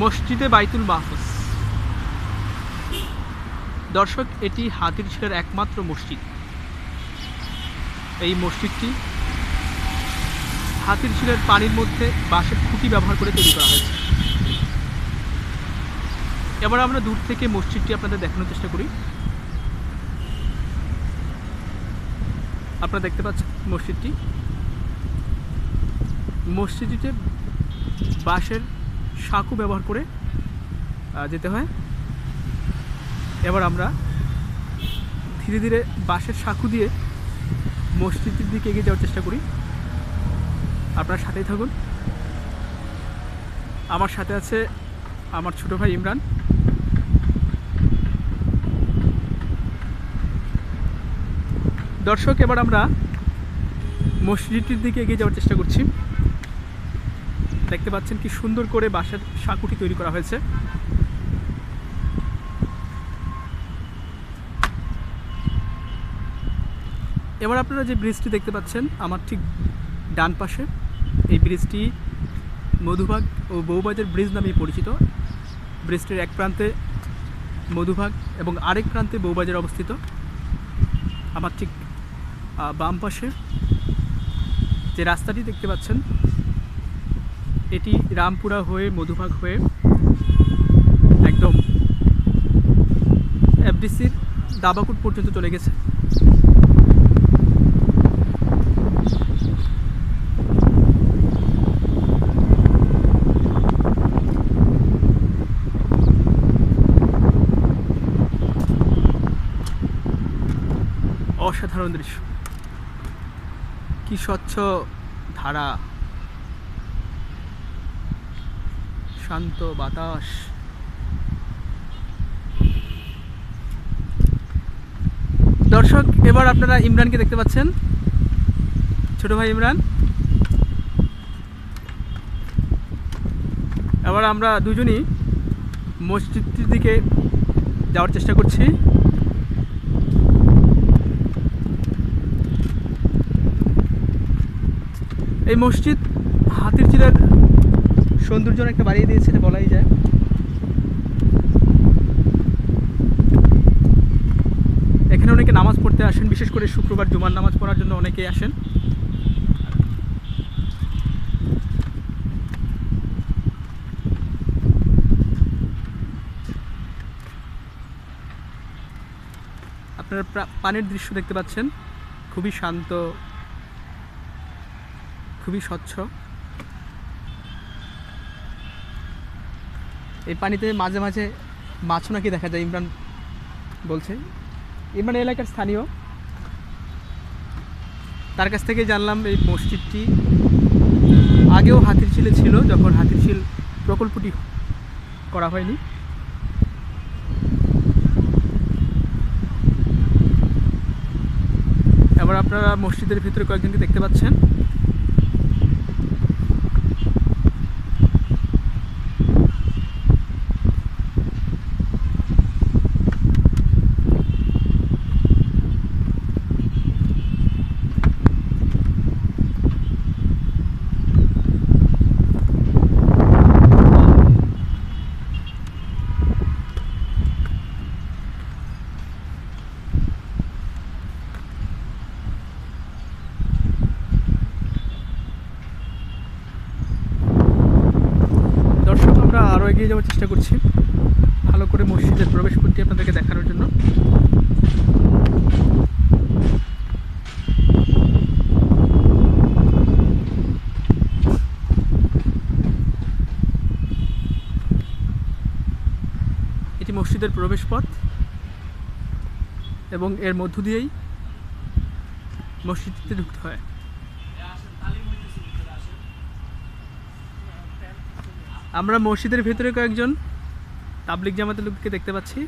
মসজিদে বাইতুল মাহফুজ দর্শক, এটি হাতিরঝিলের একমাত্র মসজিদ। এই মসজিদটি হাতিরঝিলের পানির মধ্যে বাঁশের খুঁটি ব্যবহার করে তৈরি করা হয়েছে। এবার আমরা দূর থেকে মসজিদটি আপনাদের দেখানোর চেষ্টা করি। আপনারা দেখতে পাচ্ছেন মসজিদটি। মসজিদটিতে বাঁশের সাঁকু ব্যবহার করে যেতে হয়। এবার আমরা ধীরে ধীরে বাঁশের সাঁকু দিয়ে মসজিদটির দিকে এগিয়ে যাওয়ার চেষ্টা করি। আপনার সাথেই থাকুন। আমার সাথে আছে আমার ছোট ভাই ইমরান। দর্শক, এবার আমরা মসজিদটির দিকে এগিয়ে যাওয়ার চেষ্টা করছি। দেখতে পাচ্ছেন কি সুন্দর করে বাঁশের সাঁকুটি তৈরি করা হয়েছে। এবার আপনারা যে ব্রিজটি দেখতে পাচ্ছেন, আমার ঠিক ডান পাশে, এই ব্রিজটি মধুভাগ ও বউবাজার ব্রিজ নামে পরিচিত। ব্রিজটির এক প্রান্তে মধুভাগ এবং আরেক প্রান্তে বউবাজার অবস্থিত। আমার ঠিক বাম পাশে যে রাস্তাটি দেখতে পাচ্ছেন এটি রামপুরা হয়ে মধুবাগ হয়ে একদম এফডিসির দাবাকুট পর্যন্ত চলে গেছে। অসাধারণ দৃশ্য। কি স্বচ্ছ ধারা। শান্ত বাতাস। দর্শক, এবার আপনারা ইমরানকে দেখতে পাচ্ছেন। ছোট ভাই ইমরান। এবার আমরা দুজনই মসজিদটির দিকে যাওয়ার চেষ্টা করছি। এই মসজিদ হাতির চিলের সৌন্দর্য একটা বাড়িয়ে দিয়েছে, এটা বলাই যায়। এখানে অনেকে নামাজ পড়তে আসেন, বিশেষ করে শুক্রবার জুমার নামাজ পড়ার জন্য অনেকেই আসেন। আপনারা পানির দৃশ্য দেখতে পাচ্ছেন। খুবই শান্ত, খুবই স্বচ্ছ। এই পানিতে মাঝে মাঝে মাছও নাকি দেখা যায়, ইমরান বলছে। ইমরান এলাকার স্থানীয়। তার কাছ থেকে জানলাম এই মসজিদটি আগেও হাতির ছিলে, যখন হাতির ঝিল প্রকল্পটি করা হয়নি। এবার আপনারা মসজিদের ভিতরে কয়েকজনকে দেখতে পাচ্ছেন দর্শক আমরা আরও এগিয়ে যাওয়ার চেষ্টা করছি। ভালো করে মসজিদের প্রবেশ পথটি আপনাদেরকে দেখানোর জন্য। এটি মসজিদের প্রবেশ পথ এবং এর মধ্য দিয়েই মসজিদটিতে ঢুকতে হয়। আমরা মসজিদের ভেতরে কয়েকজন তাবলিক জামাতের লোককে দেখতে পাচ্ছি।